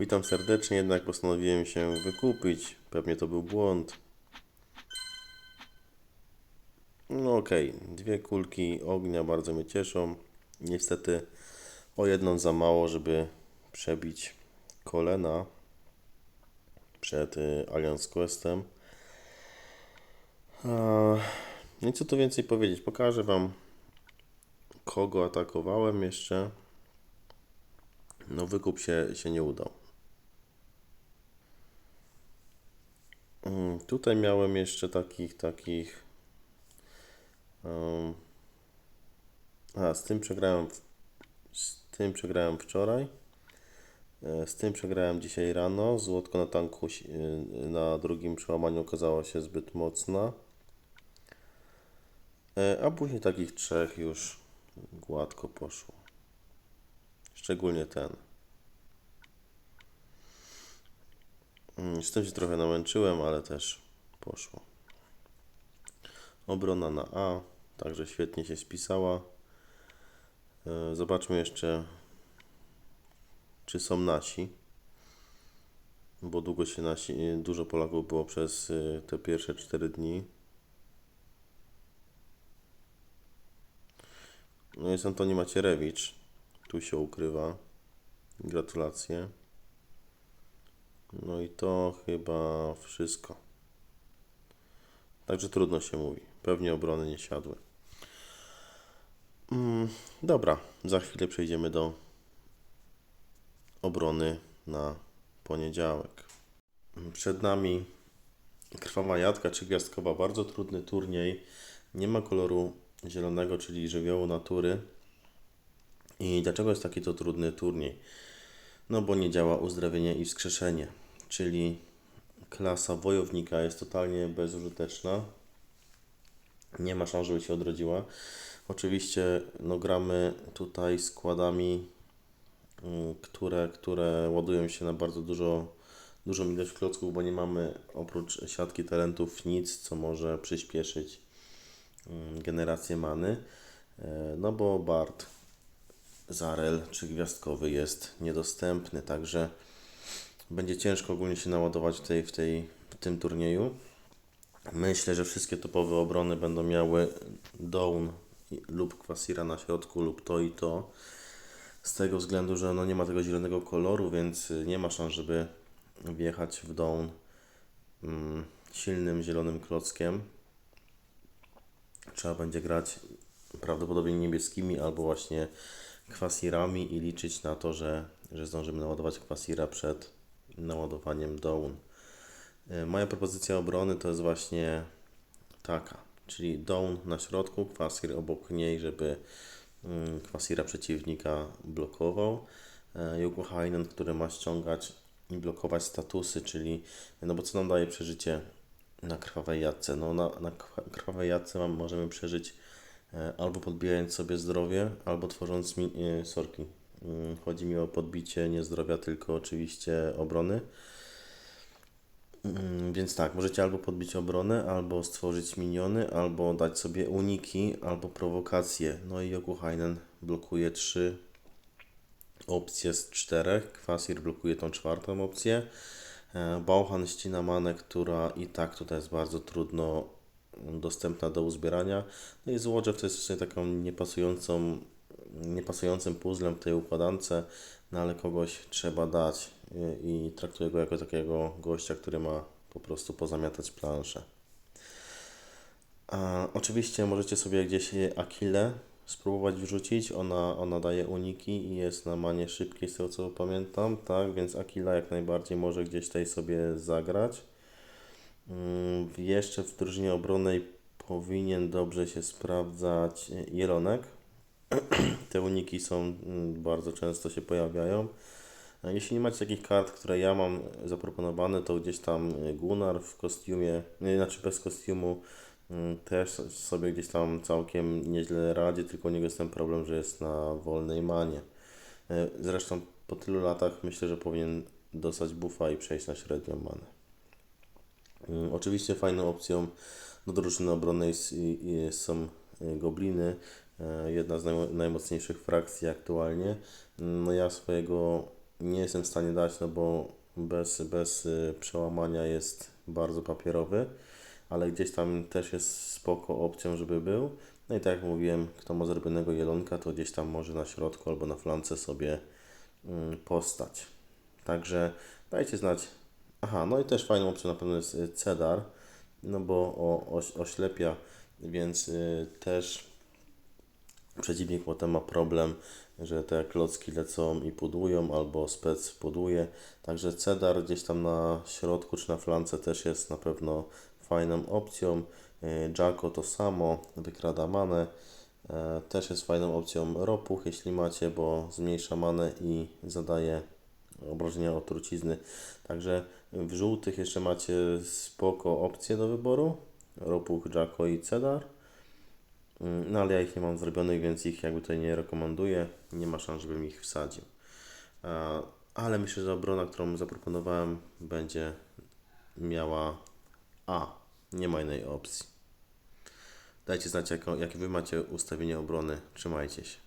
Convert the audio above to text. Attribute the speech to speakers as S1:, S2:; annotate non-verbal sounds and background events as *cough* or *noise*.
S1: Witam serdecznie, jednak postanowiłem się wykupić. Pewnie to był błąd. No okej, dwie kulki ognia bardzo mnie cieszą. Niestety o jedną za mało, żeby przebić kolena przed y, Alliance Questem. No i co tu więcej powiedzieć? Pokażę Wam, kogo atakowałem jeszcze. No wykup się, się nie udał. Tutaj miałem jeszcze takich, takich. Um, a, z tym przegrałem. Z tym przegrałem wczoraj. E, Z tym przegrałem dzisiaj rano. Złotko na tanku y, na drugim przełamaniu okazała się zbyt mocna. E, A później takich trzech już gładko poszło. Szczególnie ten. Z tym się trochę namęczyłem, ale też poszło. Obrona na A, także świetnie się spisała. E, Zobaczmy jeszcze, czy są nasi. Bo długo się nasi, dużo Polaków było przez y, te pierwsze 4 dni. No jest Antoni Macierewicz. Tu się ukrywa. Gratulacje. No i to chyba wszystko. Także trudno się mówi. Pewnie obrony nie siadły. Mm, dobra, za chwilę przejdziemy do obrony na poniedziałek. Przed nami krwawa jadka trzygwiazdkowa, bardzo trudny turniej. Nie ma koloru zielonego, czyli żywiołu natury. I dlaczego jest taki to trudny turniej? No bo nie działa uzdrowienie i wskrzeszenie, czyli klasa wojownika jest totalnie bezużyteczna. Nie ma szans, żeby się odrodziła. Oczywiście no, gramy tutaj składami, mm, które, które ładują się na bardzo dużo, dużą ilość klocków, bo nie mamy oprócz siatki talentów nic, co może przyspieszyć mm, generację many. E, No bo Bart Zarel trzygwiazdkowy jest niedostępny, także będzie ciężko ogólnie się naładować w, tej, w, tej, w tym turnieju. Myślę, że wszystkie topowe obrony będą miały Dawn i- lub Kwasira na środku lub to i to. Z tego względu, że no nie ma tego zielonego koloru, więc nie ma szans, żeby wjechać w Dawn mm, silnym zielonym klockiem. Trzeba będzie grać prawdopodobnie niebieskimi albo właśnie kwasirami i liczyć na to, że, że zdążymy naładować kwasira przed naładowaniem Dawn. Y, Moja propozycja obrony to jest właśnie taka, czyli Dawn na środku, kwasir obok niej, żeby mm, kwasira przeciwnika blokował. E, Jugohainen, który ma ściągać i blokować statusy, czyli no bo co nam daje przeżycie na krwawej jadce? No na, na krwa- krwawej jadce możemy przeżyć e, albo podbijając sobie zdrowie, albo tworząc mi, e, sorki. Mm, Chodzi mi o podbicie nie zdrowia, tylko oczywiście obrony. Mm, Więc tak, możecie albo podbić obronę, albo stworzyć miniony, albo dać sobie uniki, albo prowokacje. No i Yokuhainen blokuje trzy opcje z czterech. Kwasir blokuje tą czwartą opcję. E, Bauhan ścina manę, która i tak tutaj jest bardzo trudno dostępna do uzbierania. No i Złodżew to jest w sumie taką niepasującą, niepasującym puzzlem w tej układance, no ale kogoś trzeba dać i, i traktuję go jako takiego gościa, który ma po prostu pozamiatać planszę. A, oczywiście możecie sobie gdzieś Akilę spróbować wrzucić. Ona, ona daje uniki i jest na manie szybkiej, z tego co pamiętam, tak? Więc Akila jak najbardziej może gdzieś tutaj sobie zagrać. Mm, Jeszcze w drużynie obronnej powinien dobrze się sprawdzać Jelonek. *clears throat* Te uniki są mm, bardzo często się pojawiają. Jeśli nie macie takich kart, które ja mam zaproponowane, to gdzieś tam y, Gunnar w kostiumie, znaczy bez kostiumu, mm, też sobie gdzieś tam całkiem nieźle radzi, tylko u niego jest ten problem, że jest na wolnej manie. Y, Zresztą po tylu latach myślę, że powinien dostać buffa i przejść na średnią manę. Mm, Oczywiście fajną opcją do drużyny obronnej są y, gobliny, e, jedna z naj, najmocniejszych frakcji aktualnie. Mm, No ja swojego nie jestem w stanie dać, no bo bez, bez y, przełamania jest bardzo papierowy, ale gdzieś tam też jest spoko opcją, żeby był. No i tak jak mówiłem, kto ma zrobionego jelonka, to gdzieś tam może na środku albo na flance sobie mm, postać. Także dajcie znać. Aha, no i też fajną opcją na pewno jest y, cedar, no bo o, oś, oślepia, więc y, też przeciwnik potem ma problem, że te klocki lecą i pudłują, albo spec pudłuje. Także cedar gdzieś tam na środku czy na flance też jest na pewno fajną opcją. Y, Jacko to samo, wykrada manę. E, Też jest fajną opcją ropuch, jeśli macie, bo zmniejsza manę i zadaje obrażenia od trucizny. Także w żółtych jeszcze macie spoko opcje do wyboru. Ropuch, Jacko i Cedar. Mm, No ale ja ich nie mam zrobionych, więc ich jakby tutaj nie rekomenduję. Nie ma szans, żebym ich wsadził. Ale myślę, że obrona, którą zaproponowałem, będzie miała A. Nie ma innej opcji. Dajcie znać, jaką, jakie Wy macie ustawienie obrony. Trzymajcie się.